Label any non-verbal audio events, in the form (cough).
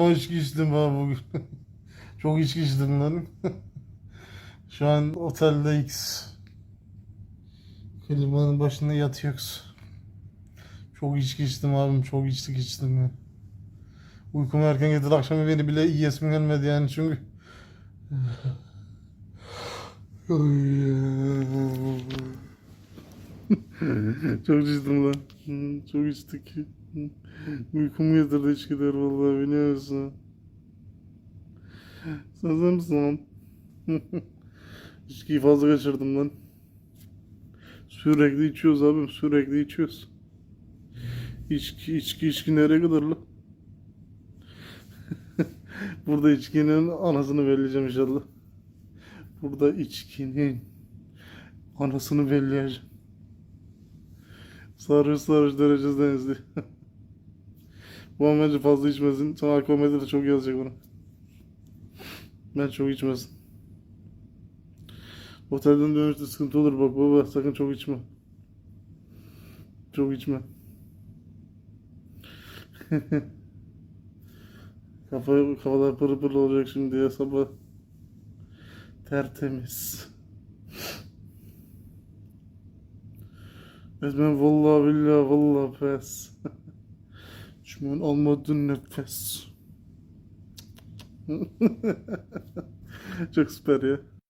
Amma içki içtim ha bugün. (laughs) Çok içki içtim lan. (laughs) Şu an otelde X. Klimanın başında yatıyoruz. Çok içki içtim abim. Çok içtik içtim ya. Uykum erken getirdi. Akşam beni bile yiyesim gelmedi yani çünkü. (laughs) (laughs) Çok içtim lan. Çok içtik. Hı. Uykum getirdi içkiler vallahi biliyor musun? Sen sen misin lan? (laughs) İçkiyi fazla kaçırdım lan. Sürekli içiyoruz abim sürekli içiyoruz. İçki içki içki nereye kadar lan? (laughs) Burada içkinin anasını belleyeceğim inşallah. Burada içkinin anasını belleyeceğim. Sarhoş sarhoş derecesinde izliyor. (laughs) Bu an bence fazla içmesin. Sonra alkol de çok yazacak ona. Ben çok içmesin. Otelden dönüşte sıkıntı olur bak baba sakın çok içme. Çok içme. (laughs) Kafa, kafalar pırıl pırıl olacak şimdi ya sabah. Tertemiz. Ezmen vallahi billahi vallahi pes. Düşman olmadın nefes. Çok süper ya.